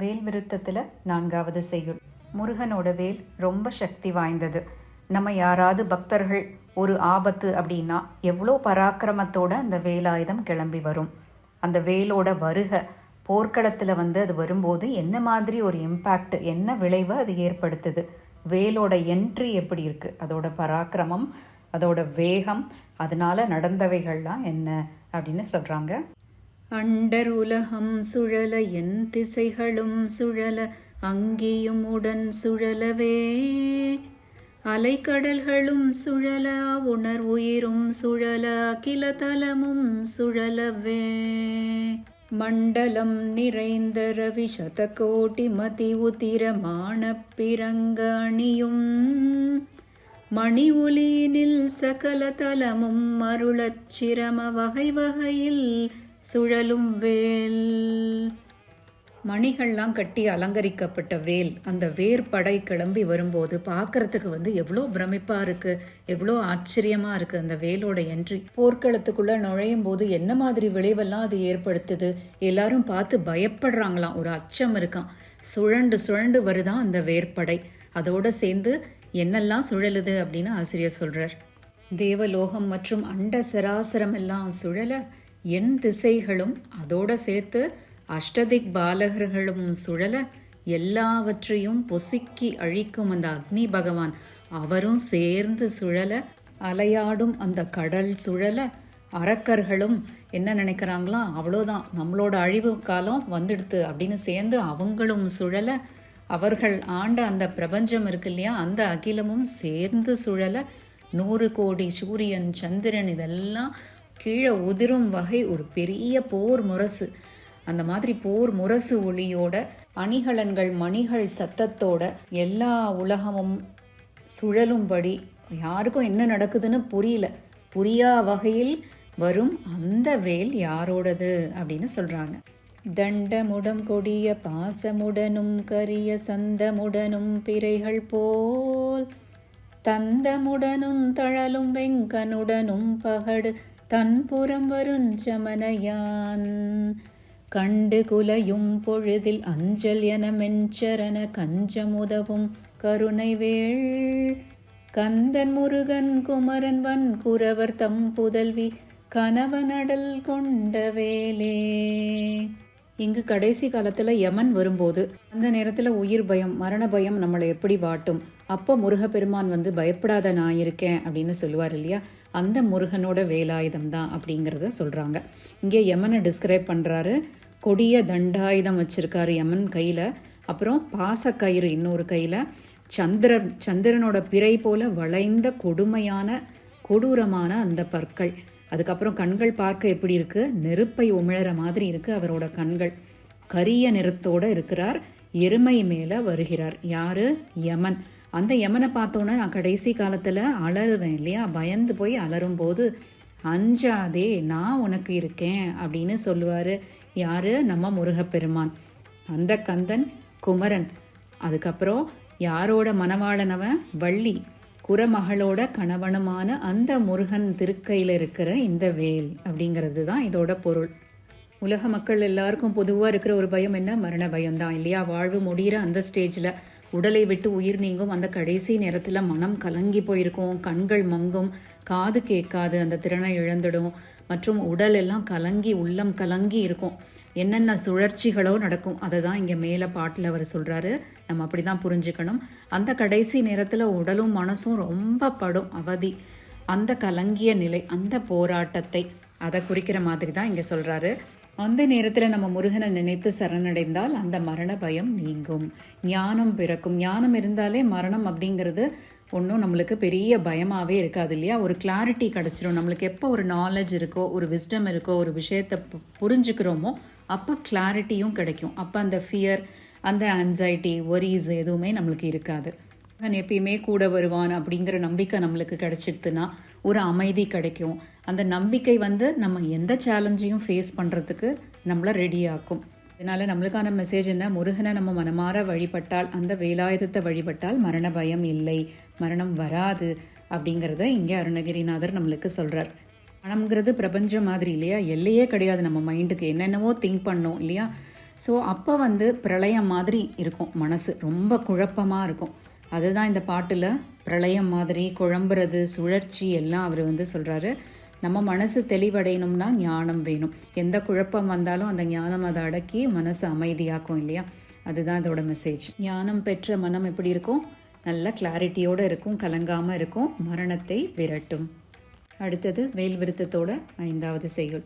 வேல் விருத்தத்தில் நான்காவது செய்யுள். முருகனோட வேல் ரொம்ப சக்தி வாய்ந்தது. நம்ம யாராவது பக்தர்கள் ஒரு ஆபத்து அப்படின்னா எவ்வளோ பராக்கிரமத்தோட அந்த வேலாயுதம் கிளம்பி வரும். அந்த வேலோட வருக போர்க்களத்தில் வந்து அது வரும்போது என்ன மாதிரி ஒரு இம்பேக்ட் என்ன விளைவை அது ஏற்படுத்துது? வேலோட என்ட்ரி எப்படி இருக்குது அதோட பராக்கிரமம் அதோட வேகம் அதனால நடந்தவைகள்லாம் என்ன? அப்படின்னு சொல்கிறாங்க அண்டர் உலகம் சுழல என் திசைகளும் சுழல அங்கியும் உடன் சுழலவே. அலைக்கடல்களும் சுழல உணர் உயிரும் சுழல அகில தலமும் சுழலவே. மண்டலம் நிறைந்த ரவி சதகோட்டி மதி உதிரமான பிறங்க அணியும். மணி ஒலியினில் சகல தலமும் அருளச் சிரம வகை வகையில் சுழலும் வேல். மணிகள்லாம் கட்டி அலங்கரிக்கப்பட்ட வேல். அந்த வேர்படை கிளம்பி வரும்போது பார்க்கறதுக்கு வந்து எவ்வளோ பிரமிப்பாக இருக்குது எவ்வளோ ஆச்சரியமாக இருக்குது அந்த வேலோட என்ட்ரி போர்க்களத்துக்குள்ளே நுழையும் போது என்ன மாதிரி விளைவெல்லாம் அது ஏற்படுத்துது? எல்லாரும் பார்த்து பயப்படுறாங்களாம். ஒரு அச்சம் இருக்கான் சுழண்டு சுழண்டு வருதான் அந்த வேர்படை அதோட சேர்ந்து என்னெல்லாம் சுழலுது அப்படின்னு ஆசிரியர் சொல்கிறார் தேவலோகம் மற்றும் அண்ட சராசரம் எல்லாம் சுழல என் திசைகளும் அதோடு சேர்த்து அஷ்டதிக் பாலகர்களும் சுழல எல்லாவற்றையும் பொசுக்கி அழிக்கும் அந்த அக்னி பகவான். அவரும் சேர்ந்து சுழல அலையாடும் அந்த கடல் சுழல அரக்கர்களும் என்ன நினைக்கிறாங்களோ? அவ்வளோதான். நம்மளோட அழிவு காலம் வந்துடுத்து. அப்படின்னு சேர்ந்து அவங்களும் சுழல அவர்கள் ஆண்ட அந்த பிரபஞ்சம் இருக்கு இல்லையா? அந்த அகிலமும் சேர்ந்து சுழல நூறு கோடி சூரியன் சந்திரன் இதெல்லாம் கீழே உதிரும் வகை ஒரு பெரிய போர் முரசு. அந்த மாதிரி போர் முரசு ஒளியோட அணிகலன்கள் மணிகள் சத்தத்தோட எல்லா உலகமும் சுழலும்படி யாருக்கும் என்ன நடக்குதுன்னு புரியல. புரியா வகையில் வரும் அந்த வேல் யாரோடது அப்படின்னு சொல்கிறாங்க தண்டமுடம் கொடிய பாசமுடனும் கரிய சந்தமுடனும் பிறைகள் போல் தந்தமுடனும் தழலும் வெங்கனுடனும் பகடு தன்புறம் வருஞ் சமனையான். கண்டு குலையும் பொழுதில் அஞ்சல் என மெஞ்சரன கஞ்சமுதவும் கருணை வேள் கந்தன் முருகன் குமரன் வன் குரவர் தம் புதல்வி கணவனடல் கொண்ட வேலே. இங்கு கடைசி காலத்தில் யமன் வரும்போது அந்த நேரத்தில் உயிர் பயம் மரண பயம் நம்மளை எப்படி வாட்டும்? அப்போ முருகப்பெருமான் வந்து பயப்படாத நான் இருக்கேன் அப்படின்னு சொல்லுவார் இல்லையா? அந்த முருகனோட வேலாயுதம் தான் அப்படிங்கிறத சொல்கிறாங்க இங்கே யமனை டிஸ்கிரைப் பண்ணுறாரு கொடிய தண்டாயுதம் வச்சிருக்காரு யமன் கையில். அப்புறம் பாசக்கயிறு இன்னொரு கையில். சந்திரன் சந்திரனோட பிறை போல வளைந்த கொடுமையான கொடூரமான அந்த பற்கள். அதுக்கப்புறம் கண்கள் பார்க்க எப்படி இருக்கு? நெருப்பை உமிழற மாதிரி இருக்கு அவரோட கண்கள். கரிய நிறத்தோடு இருக்கிறார். எருமை மேலே வருகிறார். யாரு? யமன். அந்த யமனை பார்த்தோன்னே நான் கடைசி காலத்தில் அலறுவேன் இல்லையா? பயந்து போய் அலறும் போது அஞ்சாதே நான் உனக்கு இருக்கேன் அப்படின்னு சொல்லுவார். யார்? நம்ம முருகப்பெருமான். அந்த கந்தன் குமரன். அதுக்கப்புறம் யாரோட மனவாளனவன் வள்ளி. குரமகளோட கணவனுமான அந்த முருகன் திருக்கையில் இருக்கிற இந்த வேல் அப்படிங்கிறது தான் இதோட பொருள். உலக மக்கள் எல்லாருக்கும் பொதுவாக இருக்கிற ஒரு பயம் என்ன? மரண பயம் தான் இல்லையா? வாழ்வு முடிகிற அந்த ஸ்டேஜில் உடலை விட்டு உயிர் நீங்கும் அந்த கடைசி நேரத்தில் மனம் கலங்கி போயிருக்கும். கண்கள் மங்கும். காது கேட்காது. அந்த திறனை இழந்துடும். மற்றும் உடல் எல்லாம் கலங்கி உள்ளம் கலங்கி இருக்கும். என்னென்ன சுழற்சிகளோ நடக்கும் அதை தான் இங்கே மேலே பாட்டில் அவர் சொல்கிறாரு நம்ம அப்படி தான் புரிஞ்சுக்கணும். அந்த கடைசி நேரத்தில் உடலும் மனசும் ரொம்ப படும் அவதி. அந்த கலங்கிய நிலை அந்த போராட்டத்தை அதை குறிக்கிற மாதிரி தான் இங்கே சொல்கிறாரு அந்த நேரத்தில் நம்ம முருகனை நினைத்து சரணடைந்தால் அந்த மரண பயம் நீங்கும். ஞானம் பிறக்கும். ஞானம் இருந்தாலே மரணம் அப்படிங்கிறது ஒன்றும் நம்மளுக்கு பெரிய பயமாகவே இருக்காது இல்லையா? ஒரு கிளாரிட்டி கிடச்சிரும். நம்மளுக்கு எப்போ ஒரு நாலேஜ் இருக்கோ ஒரு விஸ்டம் இருக்கோ ஒரு விஷயத்தை பு- புரிஞ்சுக்கிறோமோ அப்போ கிளாரிட்டியும் கிடைக்கும். அப்போ அந்த ஃபியர் அந்த ஆன்சைட்டி ஒரீஸ் எதுவுமே நம்மளுக்கு இருக்காது. அவன் எப்பயுமே கூட வருவான் அப்படிங்கிற நம்பிக்கை நம்மளுக்கு கிடைச்சிடுதுன்னா ஒரு அமைதி கிடைக்கும். அந்த நம்பிக்கை வந்து நம்ம எந்த சேலஞ்சையும் ஃபேஸ் பண்ணுறதுக்கு நம்மளை ரெடி ஆக்கும். இதனால் நம்மளுக்கான மெசேஜ் என்ன? முருகனை நம்ம மனமாற வழிபட்டால் அந்த வேலாயுதத்தை வழிபட்டால் மரண பயம் இல்லை மரணம் வராது அப்படிங்கிறத இங்கே அருணகிரிநாதர் நம்மளுக்கு சொல்கிறார் பணம்ங்கிறது பிரபஞ்சம் மாதிரி இல்லையா? எல்லையே கிடையாது. நம்ம மைண்டுக்கு என்னென்னவோ திங்க் பண்ணோம் இல்லையா? ஸோ அப்போ வந்து பிரளயம் மாதிரி இருக்கும் மனசு. ரொம்ப குழப்பமாக இருக்கும். அதுதான் இந்த பாட்டில் பிரளயம் மாதிரி குழம்புறது சுழற்சி எல்லாம் அவர் வந்து சொல்கிறாரு நம்ம மனசு தெளிவடையணும்னா ஞானம் வேணும். எந்த குழப்பம் வந்தாலும் அந்த ஞானம் அதை அடக்கி மனசு அமைதியாக்கும் இல்லையா? அதுதான் இதோட மெசேஜ் ஞானம் பெற்ற மனம் எப்படி இருக்கும்? நல்ல கிளாரிட்டியோடு இருக்கும் கலங்காமல் இருக்கும். மரணத்தை விரட்டும். அடுத்தது வேல் விருத்தத்தோட ஐந்தாவது செய்யுள்.